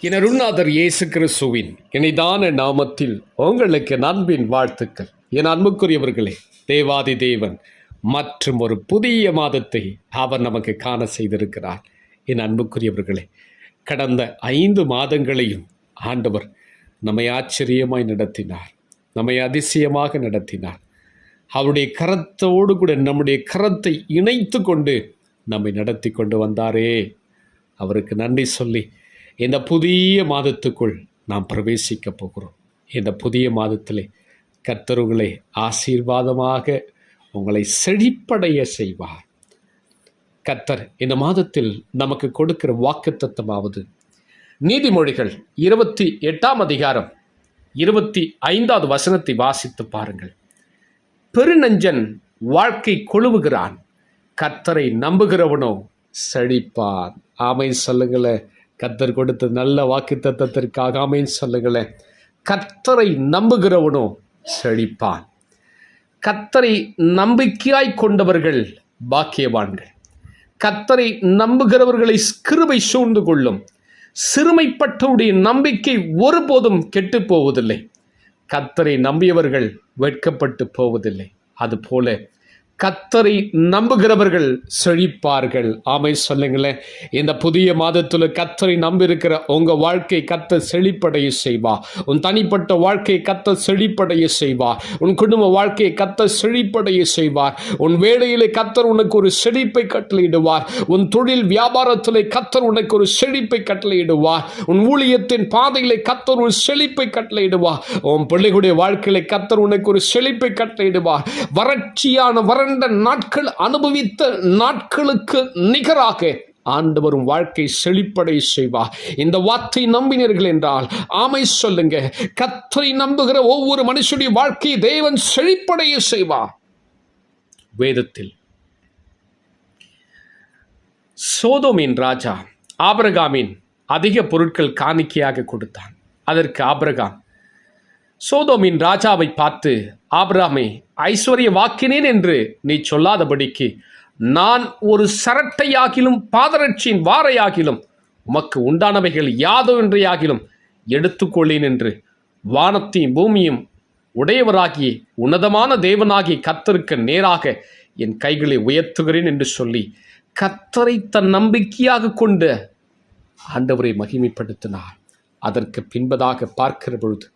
என் அருணாதர் இயேசு கிறிஸ்துவின் இனிதான நாமத்தில் உங்களுக்கு நண்பின் வாழ்த்துக்கள். என் அன்புக்குரியவர்களே தேவாதி தேவன் மற்றும் ஒரு புதிய மாதத்தை அவர் நமக்கு காண செய்திருக்கிறார். என் அன்புக்குரியவர்களே கடந்த ஐந்து மாதங்களையும் ஆண்டவர் நம்மை ஆச்சரியமாய் நடத்தினார் நம்மை அதிசயமாக நடத்தினார். அவருடைய கரத்தோடு கூட நம்முடைய கரத்தை இணைத்து கொண்டு நம்மை நடத்தி கொண்டு வந்தாரே. அவருக்கு நன்றி சொல்லி இந்த புதிய மாதத்துக்குள் நாம் பிரவேசிக்க போகிறோம். இந்த புதிய மாதத்திலே கத்தருகளை ஆசீர்வாதமாக உங்களை செழிப்படைய செய்வார். கர்த்தர் இந்த மாதத்தில் நமக்கு கொடுக்கிற வாக்குத்தத்தமாவது நீதிமொழிகள் இருபத்தி எட்டாம் அதிகாரம் இருபத்தி ஐந்தாவது வசனத்தை வாசித்து பாருங்கள். பெருநஞ்சன் வாழ்க்கை கொழுவுகிறான். கத்தரை நம்புகிறவனோ செழிப்பான் ஆமைன்னு சொல்லுங்களேன் கத்தர் கொடுத்த நல்ல வாக்கு தத்தத்திற்காக ஆமைன்னு சொல்லுங்களேன் கத்தரை நம்புகிறவனோ செழிப்பான் கத்தரை நம்பிக்கையாய் கொண்டவர்கள் பாக்கியவான்கள். கத்தரை நம்புகிறவர்களை கிருபை சூழ்ந்து கொள்ளும் சிறுமைப்பட்டவருடைய நம்பிக்கை ஒருபோதும் கெட்டு போவதில்லை. கத்தரை நம்பியவர்கள் வெட்கப்பட்டு போவதில்லை. அதுபோல கத்தரை நம்புகிறவர்கள் செழிப்பார்கள். ஆமை சொல்லுங்களேன். இந்த புதிய மாதத்தில் கத்தரை நம்பியிருக்கிற உங்கள் வாழ்க்கை கத்த செழிப்படைய செய்வா. உன் தனிப்பட்ட வாழ்க்கையை கத்த செழிப்படைய செய்வா. உன் குடும்ப வாழ்க்கையை கத்த செழிப்படைய செய்வார் உன் வேலையிலே கத்தர் உனக்கு ஒரு செழிப்பை கட்டளையிடுவார். உன் தொழில் வியாபாரத்திலே கத்தர் உனக்கு ஒரு செழிப்பை கட்டளையிடுவார். உன் ஊழியத்தின் பாதையிலே கத்தர் ஒரு செழிப்பை கட்டளையிடுவார். உன் பிள்ளைகளுடைய வாழ்க்கையிலே கத்தர் உனக்கு ஒரு செழிப்பை கட்டளையிடுவார். வறட்சியான வறண்ட நாட்கள் அனுபவித்த நாட்களுக்கு நிகராக ஆண்டவரும் வாழ்க்கை செழிப்படை செய்வார் இந்த வார்த்தை நம்பினீர்கள் என்றால் ஆமை சொல்லுங்க கத்தரை நம்புகிற ஒவ்வொரு மனுஷனுடைய வாழ்க்கை தேவன் செழிப்படைய செய்வார் வேதத்தில் சோதோமின் ராஜா ஆபரகாமின் அதிக பொருட்கள் காணிக்கையாக கொடுத்தான். அதற்கு ஆபரகாம் சோதோமின் ராஜாவை பார்த்து ஆப்ராமே ஐஸ்வர்ய வாக்கினேன் என்று நீ சொல்லாதபடிக்கு நான் ஒரு சரட்டையாகிலும் பாதரட்சியின் வாரையாகிலும் உமக்கு உண்டானவைகள் யாதொன்றையாகிலும் எடுத்துக்கொள்ளேன் என்று வானத்தையும் பூமியும் உடையவராகிய உன்னதமான தேவனாகிய கத்தருக்கு நேராக என் கைகளை உயர்த்துகிறேன் என்று சொல்லி கத்தரை தன் நம்பிக்கையாக கொண்டு ஆண்டவரை மகிமைப்படுத்தினார். அதற்கு பின்பதாக பார்க்கிற பொழுது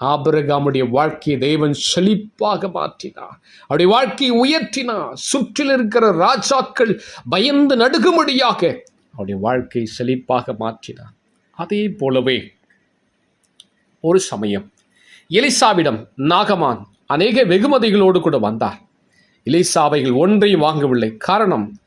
ஆபிரகாமுடைய வாழ்க்கையை தேவன் செழிப்பாக மாற்றினார் அவருடைய வாழ்க்கையை உயர்த்தினார் சுற்றில் இருக்கிற ராஜாக்கள் பயந்து நடுகும்படியாக அவருடைய வாழ்க்கையை செழிப்பாக மாற்றினார் அதே போலவே ஒரு சமயம் எலிசாவிடம் நாகமான் அநேக வெகுமதிகளோடு கூட வந்தார். எலிசாவைகள் ஒன்றையும் வாங்கவில்லை. காரணம்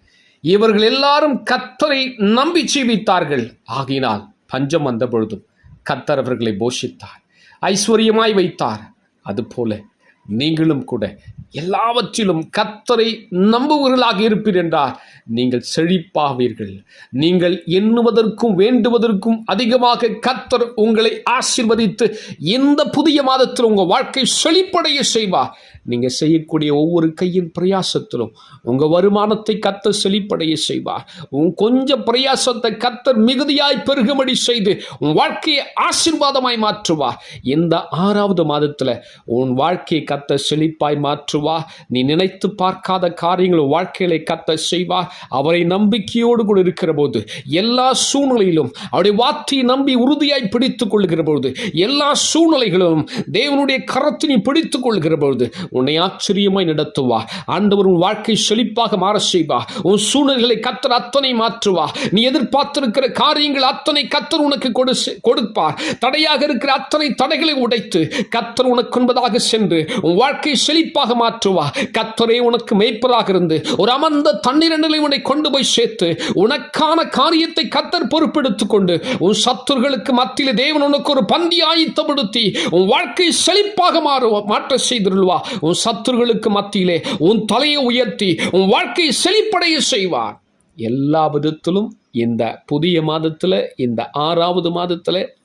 இவர்கள் எல்லாரும் கத்தரை நம்பி ஜீவித்தார்கள். ஆகினால் பஞ்சம் வந்த பொழுதும் கத்தர் அவர்களை போஷித்தார். ஐஸ்வர்யமாய் வைத்தார். அதுபோல நீங்களும் கூட எல்லாவற்றிலும் கத்தரை நம்புவர்களாக இருப்பீர் என்றார். நீங்கள் செழிப்பாவீர்கள். நீங்கள் எண்ணுவதற்கும் வேண்டுவதற்கும் அதிகமாக கத்தர் உங்களை ஆசிர்வதித்து இந்த புதிய மாதத்தில் உங்கள் வாழ்க்கை செழிப்படைய செய்வார். நீங்கள் செய்யக்கூடிய ஒவ்வொரு கையின் பிரயாசத்திலும் உங்கள் வருமானத்தை கத்தர் செழிப்படைய செய்வார். உன் கொஞ்சம் பிரயாசத்தை கத்தர் மிகுதியாய் பெருகுமடி செய்து உன் வாழ்க்கையை ஆசீர்வாதமாய் மாற்றுவார். இந்த ஆறாவது மாதத்தில் உன் வாழ்க்கையை கத்த செழிப்பாய் மாற்றுவா நீ நினைத்து பார்க்காத காரியங்கள் வாழ்க்கையில கத்த செய்வார். அவரை நம்பிக்கையோடு கூட இருக்கிற போது எல்லா சூழ்நிலையிலும் அவருடைய வார்த்தையை நம்பி உறுதியாய் பிடித்துக் கொள்கிற பொழுது எல்லா சூழ்நிலைகளும் தேவனுடைய கரத்தை நீ பிடித்துக் கொள்கிற பொழுது உன்னை ஆச்சரியமாய் நடத்துவா ஆண்டவர் உன் வாழ்க்கை செழிப்பாக மாற செய்வா உன் சூழ்நிலைகளை கத்தர் அத்தனை மாற்றுவா நீ எதிர்பார்த்திருக்கிற காரியங்கள் அத்தனை கத்தர் உனக்கு கொடு கொடுப்பார் தடையாக இருக்கிற அத்தனை தடைகளை உடைத்து கத்தர் உனக்கு என்பதாக சென்று உன் வாழ்க்கை செழிப்பாக மாற்றுவா கத்தரே உனக்கு மேய்ப்பதாக இருந்து ஒரு அமர்ந்த தண்ணீர் நிலை உன்னை கொண்டு போய் சேர்த்து உனக்கான காரியத்தை கத்தர் பொறுப்பெடுத்துக் கொண்டு உன் சத்துர்களுக்கு மத்தியில் தேவன் உனக்கு ஒரு பந்தி ஆயத்தப்படுத்தி உன் வாழ்க்கை செழிப்பாக மாறு மாற்ற செய்திருவா உன் சத்துருகளுக்கு மத்தியிலே உன் தலையை உயர்த்தி உன் வாழ்க்கையை செழிப்படைய செய்வார். எல்லா விதத்திலும் இந்த புதிய மாதத்தில் இந்த ஆறாவது மாதத்தில்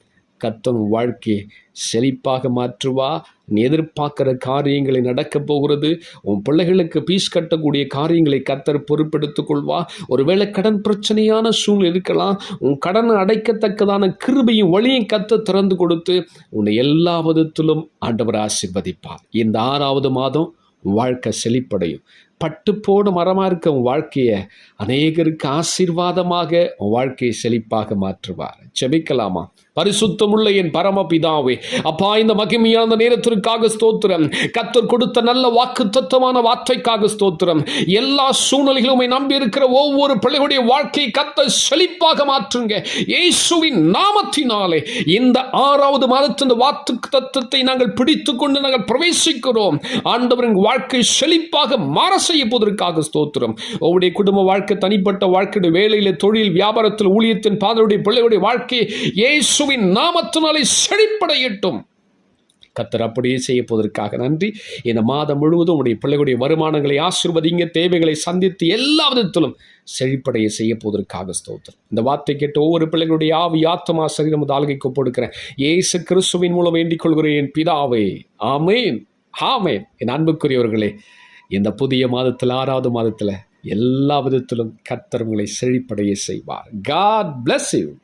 கத்தன் வாழ்க்கையை செழிப்பாக மாற்றுவா. நீ எதிர்பார்க்கிற காரியங்களை நடக்கப் போகிறது. உன் பிள்ளைகளுக்கு பீஸ் கட்டக்கூடிய காரியங்களை கத்தர் பொறுப்பெடுத்துக் கொள்வா. ஒருவேளை கடன் பிரச்சனையான சூழ்நிலை இருக்கலாம். உன் கடனை அடைக்கத்தக்கதான கிருபையும் வழியும் கத்த திறந்து கொடுத்து உன்னை எல்லா விதத்திலும் ஆண்டவர் ஆசிர்வதிப்பார். இந்த ஆறாவது மாதம் வாழ்க்கை செழிப்படையும். பட்டுப்போடு மரமாக இருக்க உன் வாழ்க்கையை அநேகருக்கு ஆசீர்வாதமாக உன் வாழ்க்கையை செழிப்பாக மாற்றுவார். செபிக்கலாமா பரிசுத்தமுள்ள என் பரமபிதாவே அப்பா இந்த மகிமையான நேரத்திற்காக ஸ்தோத்திரம். கத்தர் கொடுத்த நல்ல வாக்கு தத்துவமான வார்த்தைக்காக ஸ்தோத்திரம். எல்லா சூழ்நிலைகளும் நம்பி இருக்கிற ஒவ்வொரு பிள்ளைகளுடைய வாழ்க்கையை கத்த செழிப்பாக மாற்றுங்க. இயேசுவின் நாமத்தினாலே இந்த ஆறாவது மாதத்தின் வாக்கு தத்துவத்தை நாங்கள் பிடித்து கொண்டு நாங்கள் பிரவேசிக்கிறோம். ஆண்டவரின் வாழ்க்கை செழிப்பாக மாற செய்யப்போவதற்காக ஸ்தோத்திரம். உங்களுடைய குடும்ப வாழ்க்கை தனிப்பட்ட வாழ்க்கையுடைய வேலையில் தொழில் வியாபாரத்தில் ஊழியத்தின் பாதருடைய பிள்ளைகளுடைய வாழ்க்கை இயேசுவின் நாமத்தினாலே செழிப்படையட்டும். கத்தர் அப்படியே செய்ய போவதற்காக நன்றி. இந்த மாதம் முழுவதும் உடைய பிள்ளைகளுடைய வருமானங்களை ஆசிர்வதிங்க தேவைகளை சந்தித்து எல்லா விதத்திலும் செழிப்படைய செய்ய போவதற்காக ஸ்தோத்திரம். இந்த வார்த்தை கேட்டு ஒவ்வொரு பிள்ளைகளுடைய ஆவி ஆத்மா சரீரம் தாழ்கை கொடுக்கிறேன் ஏசு கிறிஸ்துவின் மூலம் வேண்டிக் கொள்கிறேன் என் பிதாவே. ஆமேன். ஆமேன். என் அன்புக்குரியவர்களே இந்த புதிய மாதத்தில் ஆறாவது மாதத்தில் எல்லா விதத்திலும் கர்த்தர் உங்களை செழிப்படைய செய்வார். God bless you